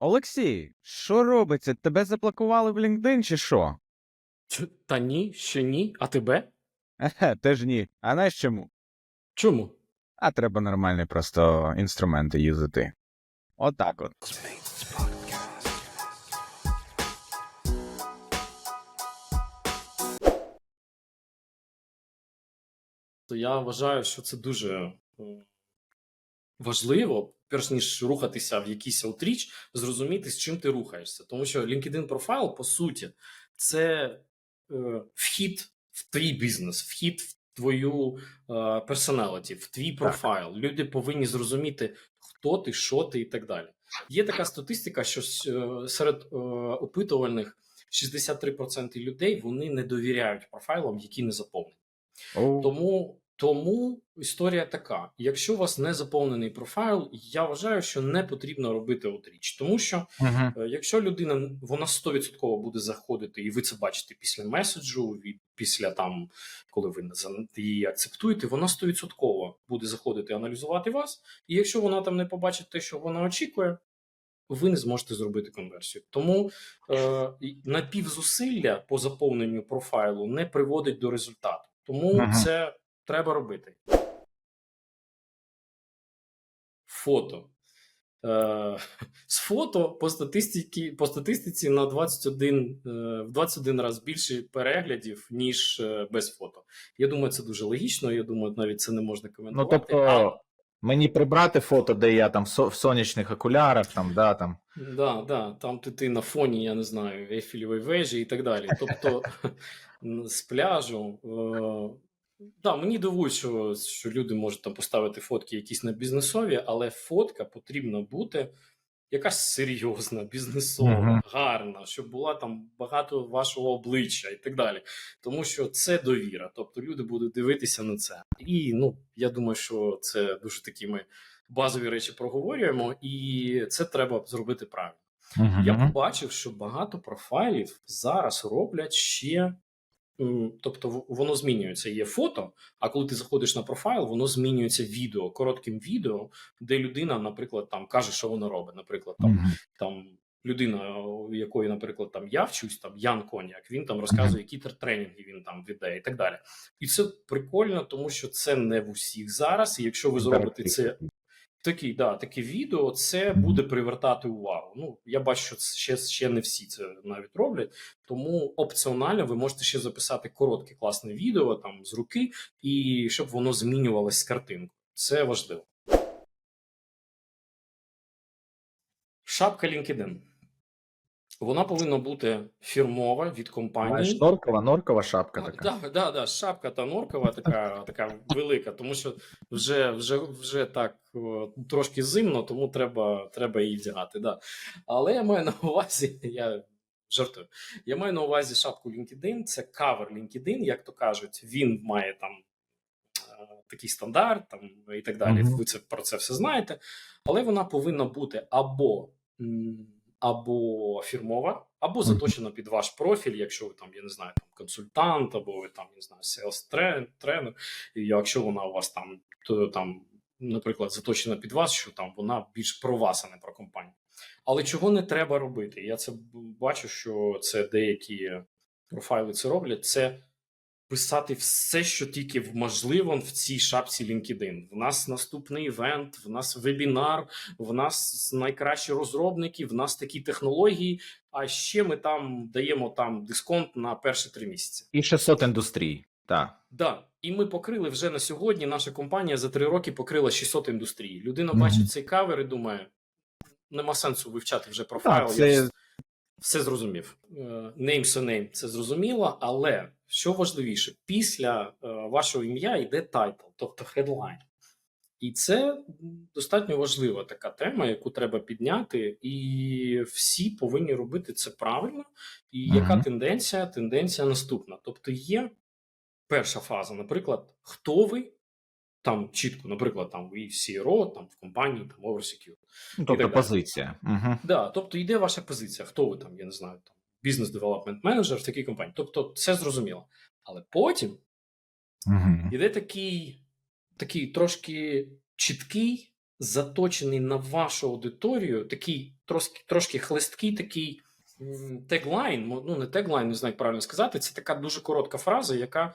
Олексій, що робиться? Тебе заблокували в LinkedIn чи що? Та ні, ще ні. А тебе? Теж ні. А знаєш чому? Чому? А треба нормальні просто інструменти юзати. Отак от. Я вважаю, що це дуже е, важливо, перш ніж рухатися в якийсь аутріч, зрозуміти, з чим ти рухаєшся. Тому що LinkedIn профайл, по суті, це е, вхід в твій бізнес, вхід в твою е, персоналіті, в твій профайл. Люди повинні зрозуміти, хто ти, що ти і так далі. Є така статистика, що е, серед е, опитувальних 63% людей вони не довіряють профайлам, які не заповнені. Оу. Тому, тому історія така: якщо у вас не заповнений профайл, я вважаю, що не потрібно робити отріч. Тому що е, якщо людина вона 100% буде заходити, і ви це бачите після меседжу, від- після там, коли ви її акцептуєте, вона 100% буде заходити аналізувати вас. І якщо вона там не побачить те, що вона очікує. Ви не зможете зробити конверсію. Тому е, напівзусилля по заповненню профайлу не приводить до результату. Тому Мгм. це треба робити. Фото. Е, з фото по статистиці, по статистиці на 21, е, в 21 раз більше переглядів, ніж е, без фото. Я думаю, це дуже логічно. Я думаю, навіть це не можна Ну, коментувати. тобто, А- мені прибрати фото, де я там в сонячних окулярах, там, да, там. Да, да, там ти, ти на фоні, я не знаю, Ейфелевої вежі і так далі. Тобто з пляжу. Е, да, мені дивує, що, що люди можуть там поставити фотки якісь на бізнесові, але фотка потрібна бути якась серйозна, бізнесова, Мгм. гарна, щоб була там багато вашого обличчя і так далі. Тому що це довіра. Тобто люди будуть дивитися на це. І ну, я думаю, що це дуже такі ми базові речі проговорюємо, і це треба зробити правильно. Я побачив, що багато профайлів зараз роблять ще. Тобто воно змінюється. Є фото, а коли ти заходиш на профайл, воно змінюється відео, коротким відео, де людина, наприклад, там каже, що вона робить. Наприклад, там, Мгм. там людина, якої, наприклад, там я вчусь, там Ян Коняк, він там розказує, які тр- тренінги він там віддає і так далі. І це прикольно, тому що це не в усіх зараз. І якщо ви зробите це Такий, да, таке відео це буде привертати увагу. Ну, я бачу, що ще, ще не всі це навіть роблять. Тому опціонально ви можете ще записати коротке класне відео там з руки, і щоб воно змінювалось з картинкою. Це важливо. Шапка LinkedIn. Вона повинна бути фірмова від компанії. Знаєш, норкова, норкова шапка така. Да, да, да, шапка та норкова така, така велика, тому що вже, вже, вже так трошки зимно, тому треба, треба її вдягати. Да. Але я маю на увазі, я жартую. Я маю на увазі шапку LinkedIn, це кавер LinkedIn, як то кажуть, він має там е, такий стандарт там, і так далі. Мгм. Ви це про це все знаєте. Але вона повинна бути або. Або фірмова, або заточена під ваш профіль, якщо ви там, я не знаю, там консультант, або ви там не знаю, селс тренер. І якщо вона у вас там, то там, наприклад, заточена під вас, що там вона більш про вас, а не про компанію. Але чого не треба робити? Я це бачу, що це деякі профайли це роблять. Це писати все, що тільки можливо в цій шапці LinkedIn. В нас наступний івент, в нас вебінар, в нас найкращі розробники, в нас такі технології. А ще ми там даємо там дисконт на перші три місяці. І 600 індустрій. Так. Да, і ми покрили вже на сьогодні. Наша компанія за три роки покрила 600 індустрій. Людина Мгм. бачить цей кавер і думає: нема сенсу вивчати вже профайл. Так, це- вс- все зрозумів. Е, Name so name – це зрозуміло, але що важливіше, після е, вашого ім'я йде тайтл, тобто headline. І це достатньо важлива така тема, яку треба підняти, і всі повинні робити це правильно. І яка Мгм. тенденція? Тенденція наступна. Тобто, є перша фаза, наприклад, хто ви там чітко, наприклад, там ви CRO, там в компанії, там Oversecure. Ну, тобто позиція. Угу. Да, тобто йде ваша позиція. Хто ви там, я не знаю, там бізнес девелопмент менеджер в такій компанії. Тобто, це зрозуміло. Але потім Угу. іде такий, такий трошки чіткий заточений на вашу аудиторію, такий трошки, трошки хлесткий такий теглайн, ну не теглайн, не знаю, як правильно сказати. Це така дуже коротка фраза, яка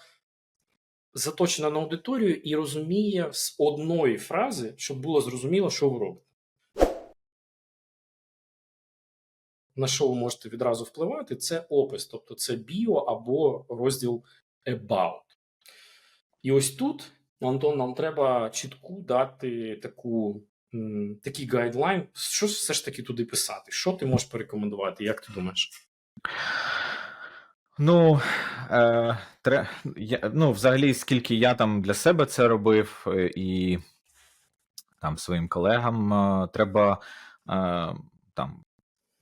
заточена на аудиторію і розуміє з одної фрази, щоб було зрозуміло, що ви робите. На що ви можете відразу впливати, це опис, тобто це біо або розділ About. І ось тут, Антон, нам треба чітку дати таку, такий гайдлайн. Що все ж таки туди писати? Що ти можеш порекомендувати? Як ти думаєш? Ну, е, тре, я, ну, взагалі, скільки я там для себе це робив, е, і там своїм колегам е, треба е, там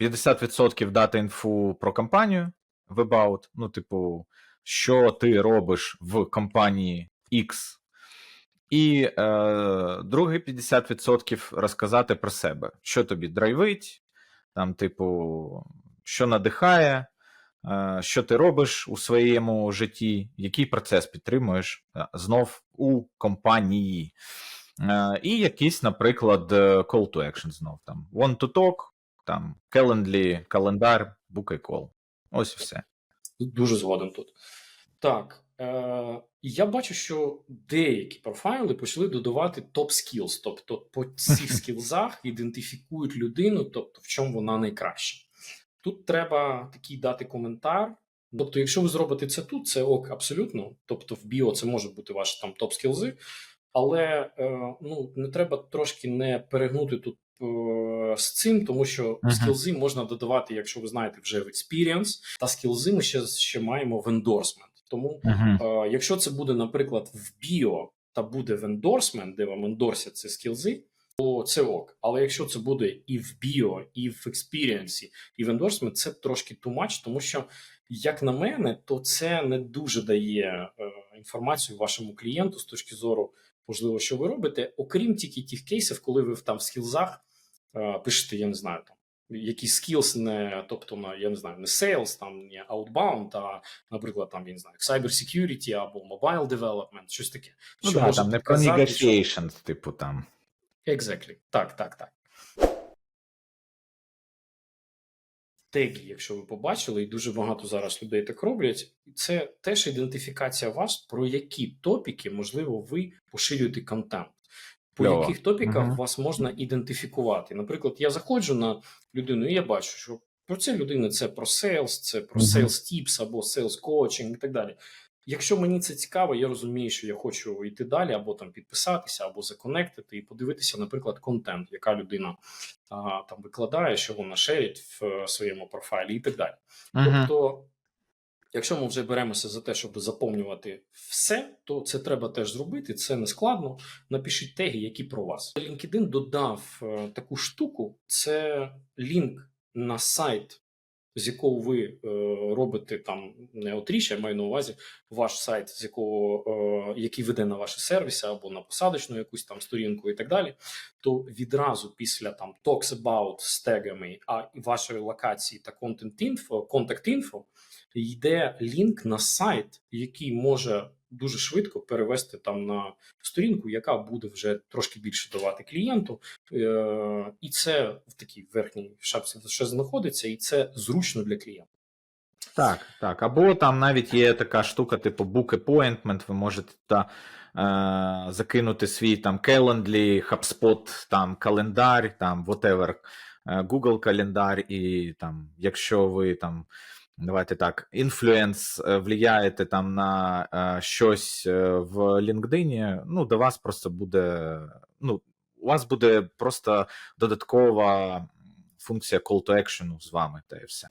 50% дати інфу про компанію в About, ну, типу, що ти робиш в компанії X, і е, друге 50% розказати про себе, що тобі драйвить, там, типу, що надихає, е, що ти робиш у своєму житті, який процес підтримуєш е, знов у компанії. Е, І якийсь, наприклад, е, call to action знов там. Want to talk, там Calendly, календар, book call. Ось і все. Дуже згоден тут. Так. Е, я бачу, що деякі профайли почали додавати топ skills, тобто по цих скілзах ідентифікують людину, тобто в чому вона найкраща. Тут треба такий дати коментар. Тобто, якщо ви зробите це тут, це ок, абсолютно. Тобто, в біо це може бути ваші там топ скілзи, але е, ну не треба трошки не перегнути тут з цим, тому що Мгм. скілзи можна додавати, якщо ви знаєте вже в experience, та скілзи ми ще, ще маємо в endorsement. Тому Угу. Е, якщо це буде, наприклад, в біо та буде в ендорсмент, де вам ендорсять ці скілзи, то це ок. Але якщо це буде і в біо, і в експірієнсі, і в ендорсмент, це трошки too much, тому що, як на мене, то це не дуже дає е, інформацію вашому клієнту з точки зору, можливо, що ви робите, окрім тільки тих кейсів, коли ви там в скілзах е, пишете, я не знаю там. Якісь скілс не, тобто на я не знаю, не sales, там не outbound, а наприклад, там я не знаю, cyber security або mobile development, щось таке. Ну що да, там не про показати, що- типу там. Exactly. Так, так, так. Теги, якщо ви побачили, і дуже багато зараз людей так роблять, це теж ідентифікація вас, про які топіки, можливо, ви поширюєте контент. По Кльово. яких топіках Мгм. вас можна ідентифікувати. Наприклад, я заходжу на людину, і я бачу, що про це людина це про sales, це про sales tips або sales coaching і так далі. Якщо мені це цікаво, я розумію, що я хочу йти далі, або там підписатися, або законектити і подивитися, наприклад, контент, яка людина а, там викладає, що вона шерить в своєму профайлі, і так далі. Угу. Тобто, якщо ми вже беремося за те, щоб заповнювати все, то це треба теж зробити. Це не складно. Напишіть теги, які про вас. LinkedIn додав е, таку штуку: це лінк на сайт, з якого ви е, робите там не отріч, я маю на увазі ваш сайт, з якого е, який веде на ваші сервіси або на посадочну якусь там сторінку і так далі. То відразу після там talks about з тегами, а вашої локації та content info, contact info, йде лінк на сайт, який може дуже швидко перевести там на сторінку, яка буде вже трошки більше давати клієнту. Е, і це в такій верхній шапці ще знаходиться, і це зручно для клієнта. Так, так. Або там навіть є така штука, типу Book Appointment, ви можете та, е, закинути свій там Calendly, HubSpot, там календар, там whatever, е, Google календар, і там, якщо ви там. Давайте так, інфлюенс е, влияєте там на е, щось е, в LinkedIn, ну, до вас просто буде. Ну, у вас буде просто додаткова функція call to action з вами, та і все.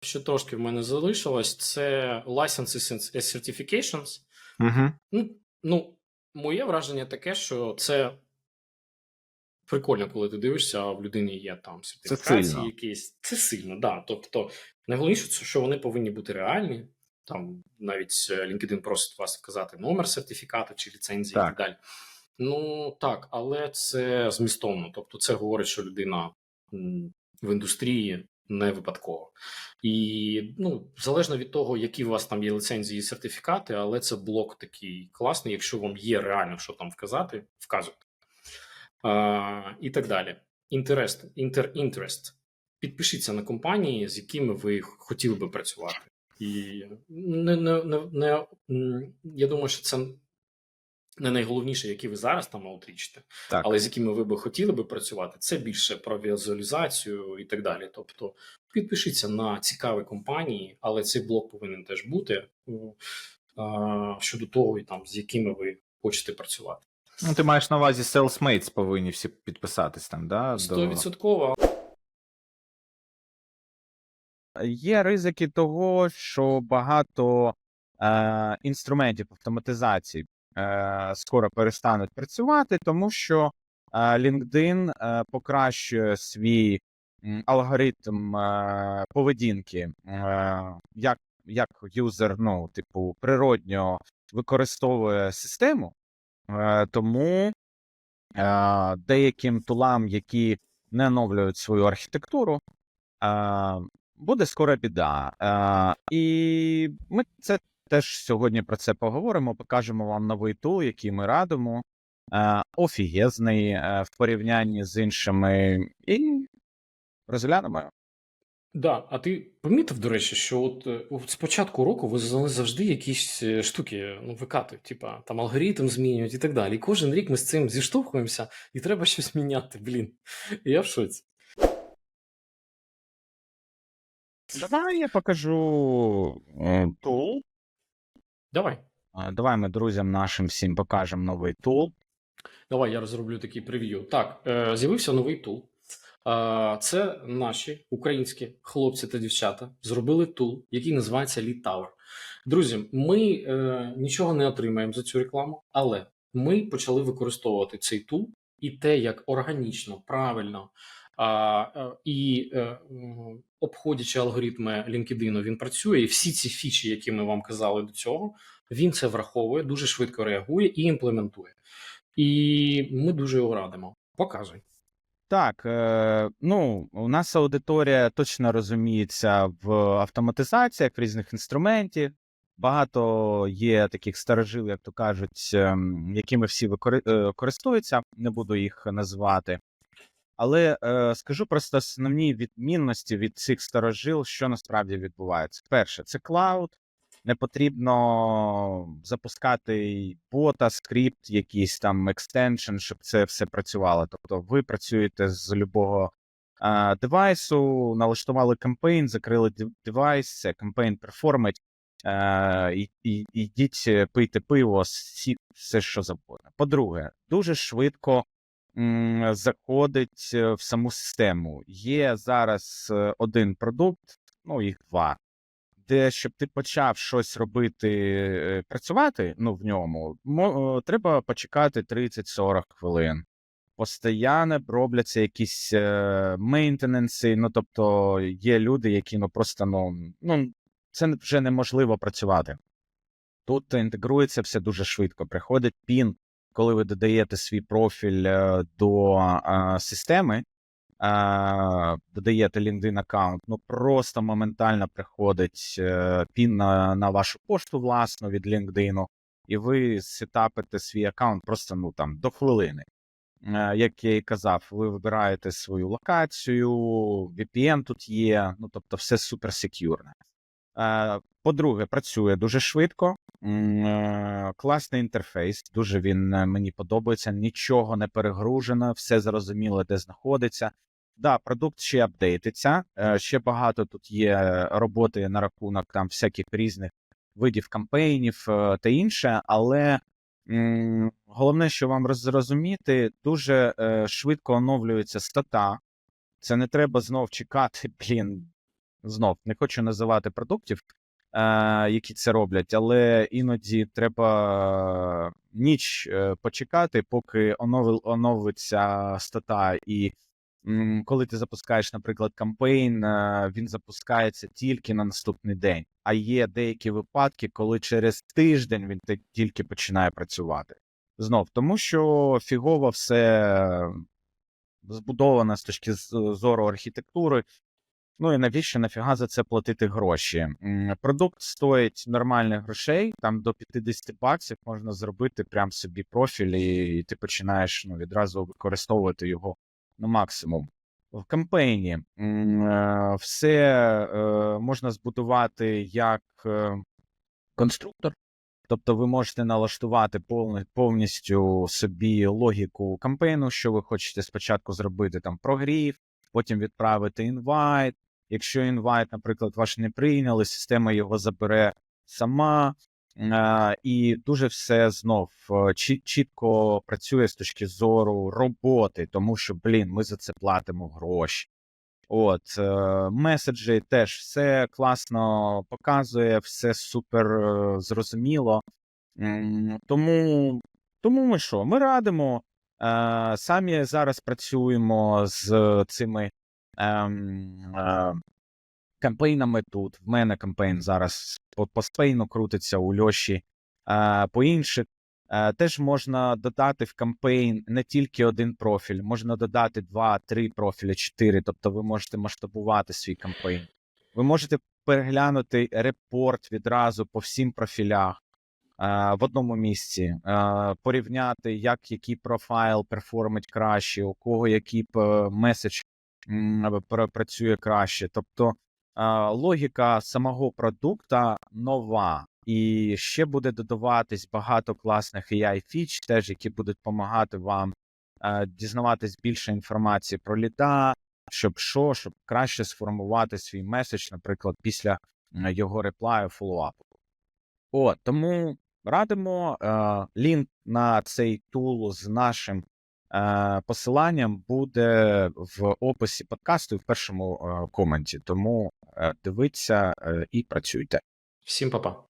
Що трошки в мене залишилось, це licenses and certifications. Угу. Ну, ну, моє враження таке, що це прикольно, коли ти дивишся, а в людині є там сертифікації якісь. Це сильно, да. Тобто, найголовніше, що вони повинні бути реальні. Там навіть е, LinkedIn просить вас вказати номер сертифікату чи ліцензії і Так. так далі. Ну так, але це змістовно. Тобто, це говорить, що людина в індустрії не випадково. І ну, залежно від того, які у вас там є ліцензії і сертифікати, але це блок такий класний, якщо вам є реально що там вказати, вказуйте. І так далі. Інтерест, інтер, інтерест. Підпишіться на компанії, з якими ви хотіли би працювати. І не, не, не, не, я думаю, що це не найголовніше, які ви зараз там аутрічите, Так. але з якими ви би хотіли би працювати, це більше про візуалізацію і так далі. Тобто підпишіться на цікаві компанії, але цей блок повинен теж бути щодо того, і там з якими ви хочете працювати. Ну, ти маєш на увазі Salesmates повинні всі підписатись там, да? до- Стовідсотково. Є ризики того, що багато е, інструментів автоматизації е, скоро перестануть працювати, тому що е, LinkedIn е, покращує свій м, алгоритм е, поведінки, е, як, як юзер, ну, типу, природньо використовує систему, тому е, деяким тулам, які не оновлюють свою архітектуру, е, буде скоро біда. Е, і ми це теж сьогодні про це поговоримо. Покажемо вам новий тул, який ми радимо. Е, офігезний е, в порівнянні з іншими, і розглянемо. Да, а ти помітив, до речі, що от, е, от з початку року ви за- завжди якісь е, штуки ну, викатують, типа там алгоритм змінюють і так далі. І кожен рік ми з цим зіштовхуємося, і треба щось міняти. Блін. Я в шоці. Давай я покажу е, тул. Давай. Е, Давай ми друзям нашим всім покажемо новий тул. Давай я розроблю такий прев'ю. Так, е, з'явився новий тул. Це наші українські хлопці та дівчата зробили тул, який називається Lead Tower. Друзі, ми е, нічого не отримаємо за цю рекламу, але ми почали використовувати цей тул і те, як органічно, правильно а, е, і е, обходячи алгоритми LinkedIn, він працює. І всі ці фічі, які ми вам казали до цього, він це враховує, дуже швидко реагує і імплементує. І ми дуже його радимо. Показуй. Так, е, ну, у нас аудиторія точно розуміється в автоматизаціях в різних інструментів. Багато є таких старожил, як то кажуть, ем, якими всі е, користуються, не буду їх називати. Але е, скажу просто основні відмінності від цих старожил, що насправді відбувається. Перше, це клауд. Не потрібно запускати бота, скрипт, якийсь там екстеншн, щоб це все працювало. Тобто ви працюєте з любого е, девайсу, налаштували кампейн, закрили девайс, кампейн перформить, і, і, ідіть е, пийте пиво, сі, все що завгодно. По-друге, дуже швидко заходить е, в саму систему. Є зараз е, один продукт, ну їх два де щоб ти почав щось робити, е, працювати ну, в ньому, е, треба почекати 30-40 хвилин. Постоянно робляться якісь е, мейнтененси, ну тобто є люди, які ну просто ну, ну це вже неможливо працювати. Тут інтегрується все дуже швидко. Приходить пін, коли ви додаєте свій профіль до системи, додаєте LinkedIn аккаунт, ну просто моментально приходить е, пін на, на вашу пошту власну від LinkedIn, і ви сетапите свій аккаунт просто ну там до хвилини. Е, Як я і казав, ви вибираєте свою локацію, VPN тут є, ну тобто все супер секюрне. Е, По-друге, працює дуже швидко. Е, Класний інтерфейс, дуже він мені подобається. Нічого не перегружено, все зрозуміло, де знаходиться. Да, продукт ще апдейтиться. е, Ще багато тут є роботи на рахунок там всяких різних видів кампейнів е, та інше, але м, головне, що вам зрозуміти, дуже е, швидко оновлюється стата. Це не треба знов чекати, блін. Знов не хочу називати продуктів, е, які це роблять, але іноді треба ніч е, почекати, поки оновиться стата. І коли ти запускаєш, наприклад, кампейн, е, він запускається тільки на наступний день. А є деякі випадки, коли через тиждень він тільки починає працювати. Знов, тому що фігово все збудовано з точки зору архітектури. Ну і навіщо нафіга за це платити гроші? Продукт стоїть нормальних грошей, там до 50 баксів можна зробити прям собі профіль, і, ти починаєш ну, відразу використовувати його на максимум. В кампейні е, все е, можна збудувати як е, конструктор. Тобто ви можете налаштувати повністю собі логіку кампейну, що ви хочете спочатку зробити там прогрів, потім відправити інвайт. Якщо інвайт, наприклад, ваш не прийняли, система його забере сама. Е, і дуже все знов е, чітко працює з точки зору роботи, тому що, блін, ми за це платимо гроші. От, е, меседжі теж все класно показує, все супер зрозуміло. Тому, тому ми що? Ми радимо. Самі зараз працюємо з цими ем, кампейнами тут. В мене кампейн зараз по, по спейну крутиться у Льоші, е, по інших. Е, Теж можна додати в кампейн не тільки один профіль, можна додати два, три профілі, чотири. Тобто ви можете масштабувати свій кампейн. Ви можете переглянути репорт відразу по всім профілях е, в одному місці, е, порівняти, як який профайл перформить краще, у кого який меседж м, пр- працює краще. Тобто е, логіка самого продукта нова. І ще буде додаватись багато класних AI фіч, теж які будуть допомагати вам е, дізнаватись більше інформації про ліда, щоб що, щоб краще сформувати свій меседж, наприклад, після його реплаю фоллоуапу. О, тому радимо е, лінк на цей тул з нашим посиланням буде в описі подкасту і в першому е, коменті. Тому е, дивіться е, і працюйте. Всім па-па.